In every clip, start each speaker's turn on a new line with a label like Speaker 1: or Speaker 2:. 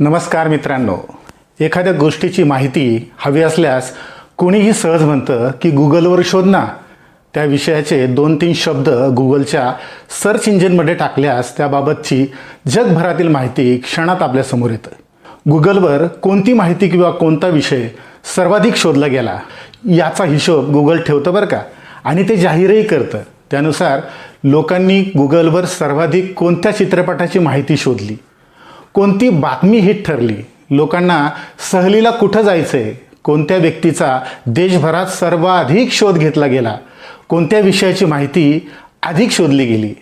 Speaker 1: नमस्कार मित्रांनो. एखाद्या गोष्टीची माहिती हवी असल्यास कोणीही सहज म्हणतं की गुगलवर शोध ना. त्या विषयाचे दोन तीन शब्द गुगलच्या सर्च इंजिनमध्ये टाकल्यास त्याबाबतची जगभरातील माहिती क्षणात आपल्यासमोर येतं. गुगलवर कोणती माहिती किंवा कोणता विषय सर्वाधिक शोधला गेला याचा हिशोब गुगल ठेवतं बरं का? आणि ते जाहीरही करतं. त्यानुसार लोकांनी गुगलवर सर्वाधिक कोणत्या चित्रपटाची माहिती शोधली? कोणती बातमी हिट ठरली? लोकांना सहलीला कुठं जायचं आहे कोणत्या व्यक्तीचा देशभरात सर्वाधिक शोध घेतला गेला? कोणत्या विषयाची माहिती अधिक शोधली गेली?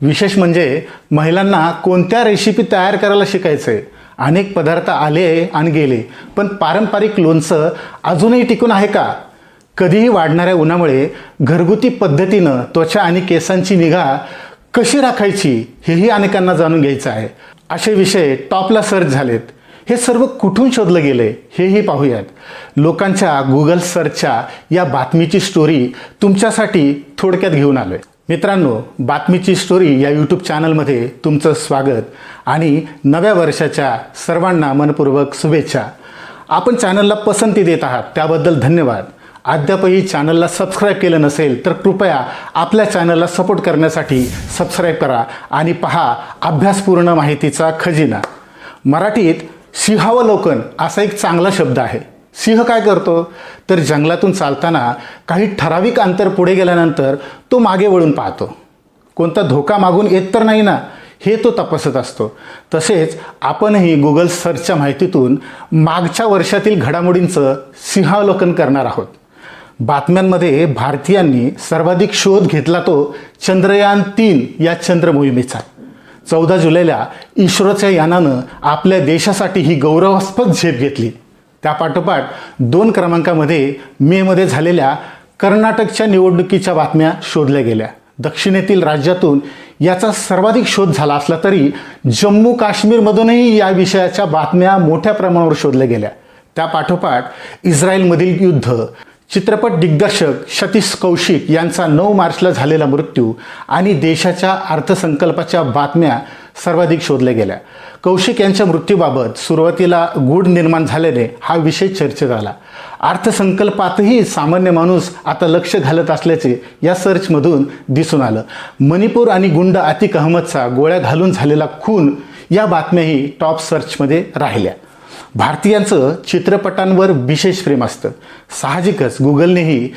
Speaker 1: विशेष म्हणजे महिलांना कोणत्या रेसिपी तयार करायला शिकायचं आहे अनेक पदार्थ आले आणि गेले पण पारंपरिक लोणचं अजूनही टिकून आहे का? कधीही वाढणाऱ्या उन्हामुळे घरगुती पद्धतीनं त्वचा आणि केसांची निगा कशी राखायची हेही अनेकांना जाणून घ्यायचं आहे. असे विषय टॉपला सर्च झालेत. हे सर्व कुठून शोधलं गेले हेही पाहूयात. लोकांच्या गुगल सर्चच्या या बातमीची स्टोरी तुमच्यासाठी थोडक्यात घेऊन आलोय. मित्रांनो बातमीची स्टोरी या यूट्यूब चॅनलमध्ये तुमचं स्वागत आणि नव्या वर्षाच्या सर्वांना मनपूर्वक शुभेच्छा. आपण चॅनलला पसंती देत आहात त्याबद्दल धन्यवाद. अद्यापही चॅनलला सबस्क्राईब केलं नसेल तर कृपया आपल्या चॅनलला सपोर्ट करण्यासाठी सबस्क्राईब करा आणि पहा अभ्यासपूर्ण माहितीचा खजिना. मराठीत सिंहावलोकन असा एक चांगला शब्द आहे. सिंह काय करतो? तर जंगलातून चालताना काही ठराविक अंतर पुढे गेल्यानंतर तो मागे वळून पाहतो. कोणता धोका मागून येत तर नाही ना हे तो तपासत असतो. तसेच आपणही गुगल सर्चच्या माहितीतून मागच्या वर्षातील घडामोडींचं सिंहावलोकन करणार आहोत. बातम्यांमध्ये भारतीयांनी सर्वाधिक शोध घेतला तो चंद्रयान तीन या चंद्र मोहिमेचा चौदा जुलैला इस्रोच्या यानानं आपल्या देशासाठी ही गौरवास्पद झेप घेतली. त्यापाठोपाठ दोन क्रमांकामध्ये मेमध्ये झालेल्या कर्नाटकच्या निवडणुकीच्या बातम्या शोधल्या गेल्या. दक्षिणेतील राज्यातून याचा सर्वाधिक शोध झाला असला तरी जम्मू काश्मीरमधूनही या विषयाच्या बातम्या मोठ्या प्रमाणावर शोधल्या गेल्या. त्यापाठोपाठ इस्रायलमधील युद्ध चित्रपट दिग्दर्शक सतीश कौशिक यांचा नऊ मार्चला झालेला मृत्यू आणि देशाच्या अर्थसंकल्पाच्या बातम्या सर्वाधिक शोधल्या गेल्या. कौशिक यांच्या मृत्यूबाबत सुरुवातीला गूढ निर्माण झाल्याने हा विषय चर्चेत आला. अर्थसंकल्पातही सामान्य माणूस आता लक्ष घालत असल्याचे या सर्चमधून दिसून आलं. मणिपूर आणि गुंड अतिक अहमदचा गोळ्या घालून झालेला खून या बातम्याही टॉप सर्चमध्ये राहिल्या. भारतीयांचं चित्रपटांवर विशेष प्रेम असतं. साहजिकच गुगलनेही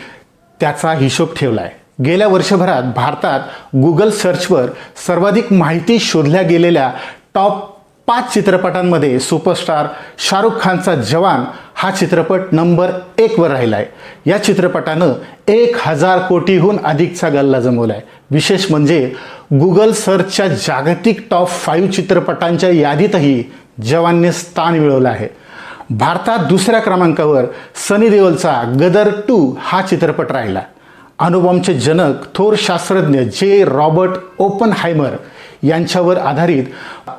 Speaker 1: त्याचा हिशोब ठेवला आहे गेल्या वर्षभरात भारतात गुगल सर्चवर सर्वाधिक माहिती शोधल्या गेलेल्या टॉप पाच चित्रपटांमध्ये सुपरस्टार शाहरुख खानचा जवान हा चित्रपट नंबर एकवर राहिला आहे या चित्रपटानं एक हजार कोटीहून अधिकचा गल्ला जमवला आहे विशेष म्हणजे गुगल सर्चच्या जागतिक टॉप फाईव्ह चित्रपटांच्या यादीतही जवानने स्थान मिळवलं आहे. भारतात दुसऱ्या क्रमांकावर सनी देओलचा गदर टू हा चित्रपट राहिला. अनुबॉमचे जनक थोर शास्त्रज्ञ जे. रॉबर्ट ओपन हायमर यांच्यावर आधारित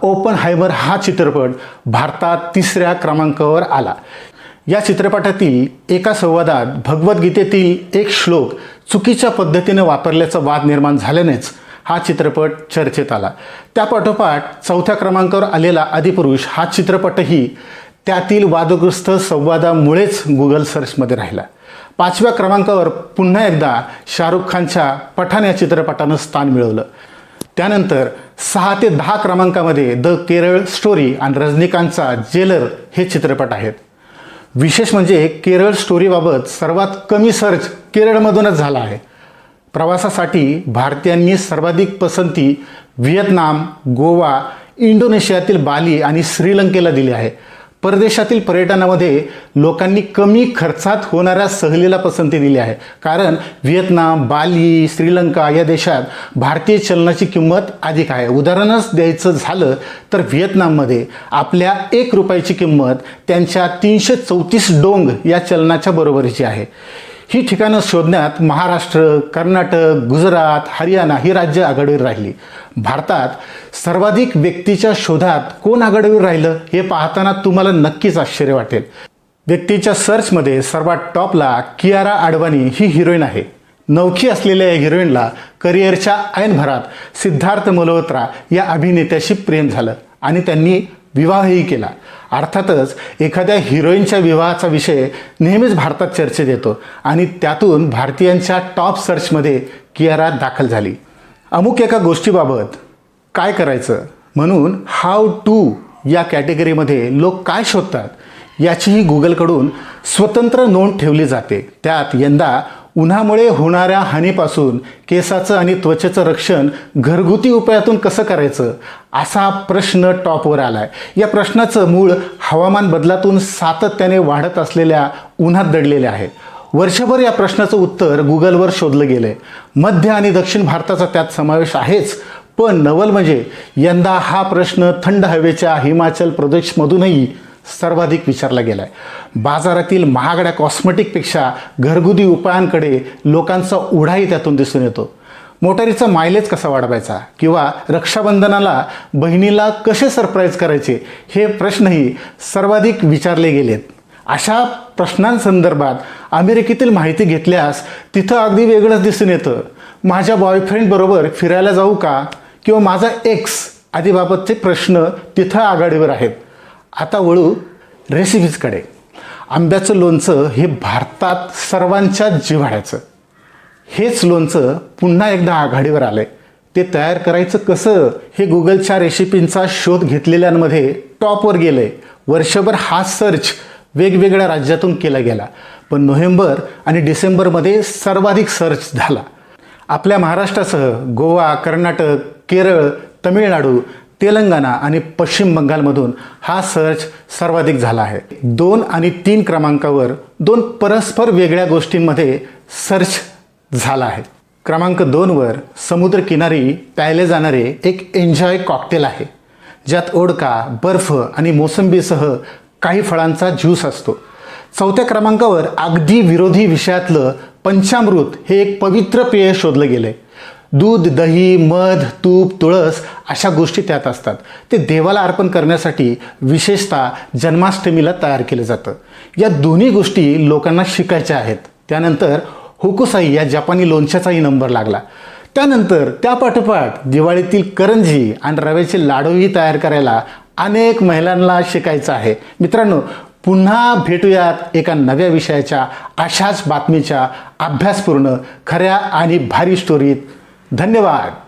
Speaker 1: ओपन हायमर हा चित्रपट भारतात तिसऱ्या क्रमांकावर आला. या चित्रपटातील एका संवादात भगवद्गीतेतील एक श्लोक चुकीच्या पद्धतीने वापरल्याचा वाद निर्माण झाल्यानेच हा चित्रपट चर्चेत आला. त्यापाठोपाठ चौथ्या क्रमांकावर आलेला आदिपुरुष हा चित्रपटही त्यातील वादग्रस्त संवादामुळेच गुगल सर्चमध्ये राहिला. पाचव्या क्रमांकावर पुन्हा एकदा शाहरुख खानच्या पठाण या चित्रपटानं स्थान मिळवलं. त्यानंतर सहा ते दहा क्रमांकामध्ये द केरळ स्टोरी आणि रजनीकांतचा जेलर हे चित्रपट आहेत. विशेष म्हणजे केरळ स्टोरीबाबत सर्वात कमी सर्च केरळमधूनच झाला आहे. प्रवासासाठी भारतीयांनी सर्वाधिक पसंती व्हिएतनाम गोवा इंडोनेशियातील बाली आणि श्रीलंकेला दिली आहे. परदेशातील पर्यटनामध्ये लोकांनी कमी खर्चात होणाऱ्या सहलीला पसंती दिली आहे. कारण व्हिएतनाम बाली श्रीलंका या देशात भारतीय चलनाची किंमत अधिक आहे. उदाहरणच द्यायचं झालं तर व्हिएतनाममध्ये आपल्या एक रुपयाची किंमत त्यांच्या तीनशे चौतीस डोंग या चलनाच्या बरोबरीची आहे. ही ठिकाणं शोधण्यात महाराष्ट्र कर्नाटक गुजरात हरियाणा ही राज्य आघाडीवर राहिली. भारतात सर्वाधिक व्यक्तीच्या शोधात कोण आघाडीवर राहिलं हे पाहताना तुम्हाला नक्कीच आश्चर्य वाटेल. व्यक्तीच्या सर्चमध्ये सर्वात टॉपला कियारा आडवाणी ही हिरोईन आहे. नवखी असलेल्या या हिरोईनला करिअरच्या ऐनभरात सिद्धार्थ मल्होत्रा या अभिनेत्याशी प्रेम झालं आणि त्यांनी विवाहही केला. अर्थातच एखाद्या हिरोईनच्या विवाहाचा विषय नेहमीच भारतात चर्चेत येतो आणि त्यातून भारतीयांच्या टॉप सर्चमध्ये कियारा दाखल झाली. अमुक एका गोष्टीबाबत काय करायचं? म्हणून हाव टू या कॅटेगरीमध्ये लोक काय शोधतात याचीही गुगलकडून स्वतंत्र नोंद ठेवली जाते. त्यात यंदा उन्हामुळे होणाऱ्या हानीपासून केसाचं आणि त्वचेचं रक्षण घरगुती उपायातून कसं करायचं असा प्रश्न टॉपवर आलाय. या प्रश्नाचं मूळ हवामान बदलातून सातत्याने वाढत असलेल्या उन्हात दडलेले आहे. वर्षभर या प्रश्नाचं उत्तर गुगलवर शोधलं गेलं आहे मध्य आणि दक्षिण भारताचा त्यात समावेश आहेच पण नवल म्हणजे यंदा हा प्रश्न थंड हवेच्या हिमाचल प्रदेशमधूनही सर्वाधिक विचारला गेला आहे बाजारातील महागड्या कॉस्मेटिकपेक्षा घरगुती उपायांकडे लोकांचा ओढाही त्यातून दिसून येतो. मोटारीचा मायलेज कसा वाढवायचा किंवा रक्षाबंधनाला बहिणीला कसे सरप्राईज करायचे हे प्रश्नही सर्वाधिक विचारले गेलेत. अशा प्रश्नांसंदर्भात अमेरिकेतील माहिती घेतल्यास तिथं अगदी वेगळंच दिसून येतं. माझ्या बॉयफ्रेंडबरोबर फिरायला जाऊ का? किंवा माझा एक्स आदीबाबतचे प्रश्न तिथं आघाडीवर आहेत. आता वळू रेसिपीजकडे. आंब्याचं लोणचं हे भारतात सर्वांच्या जिव्हाळ्याचं. हेच लोणचं पुन्हा एकदा आघाडीवर आलंय. ते तयार करायचं कसं? हे गुगलच्या रेसिपींचा शोध घेतलेल्यांमध्ये टॉपवर गेलंय. वर्षभर हा सर्च वेगवेगळ्या राज्यातून केला गेला. पण नोव्हेंबर आणि डिसेंबरमध्ये सर्वाधिक सर्च झाला. आपल्या महाराष्ट्रासह गोवा कर्नाटक केरळ तमिळनाडू तेलंगणा आणि पश्चिम बंगालमधून हा सर्च सर्वाधिक झाला आहे. दोन आणि तीन क्रमांकावर दोन परस्पर वेगळ्या गोष्टींमध्ये सर्च झाला आहे. क्रमांक दोनवर समुद्रकिनारी प्यायले जाणारे एक एन्जॉय कॉकटेल आहे. ज्यात ओडका बर्फ आणि मोसंबीसह काही फळांचा ज्यूस असतो. चौथ्या क्रमांकावर अगदी विरोधी विषयातलं पंचामृत हे एक पवित्र पेय शोधलं गेलं आहे दूध दही मध तूप तुळस अशा गोष्टी त्यात असतात. ते देवाला अर्पण करण्यासाठी विशेषतः जन्माष्टमीला तयार केलं जातं. या दोन्ही गोष्टी लोकांना शिकायच्या आहेत. त्यानंतर होकुसाई या जपानी लोणच्याचाही नंबर लागला. त्यानंतर त्या पाठोपाठ दिवाळीतील करंजी आणि रव्याचे लाडूही तयार करायला अनेक महिलांना शिकायचं आहे. मित्रांनो पुन्हा भेटूयात एका नव्या विषयाच्या अशाच बातमीच्या अभ्यासपूर्ण खऱ्या आणि भारी स्टोरीत धन्यवाद.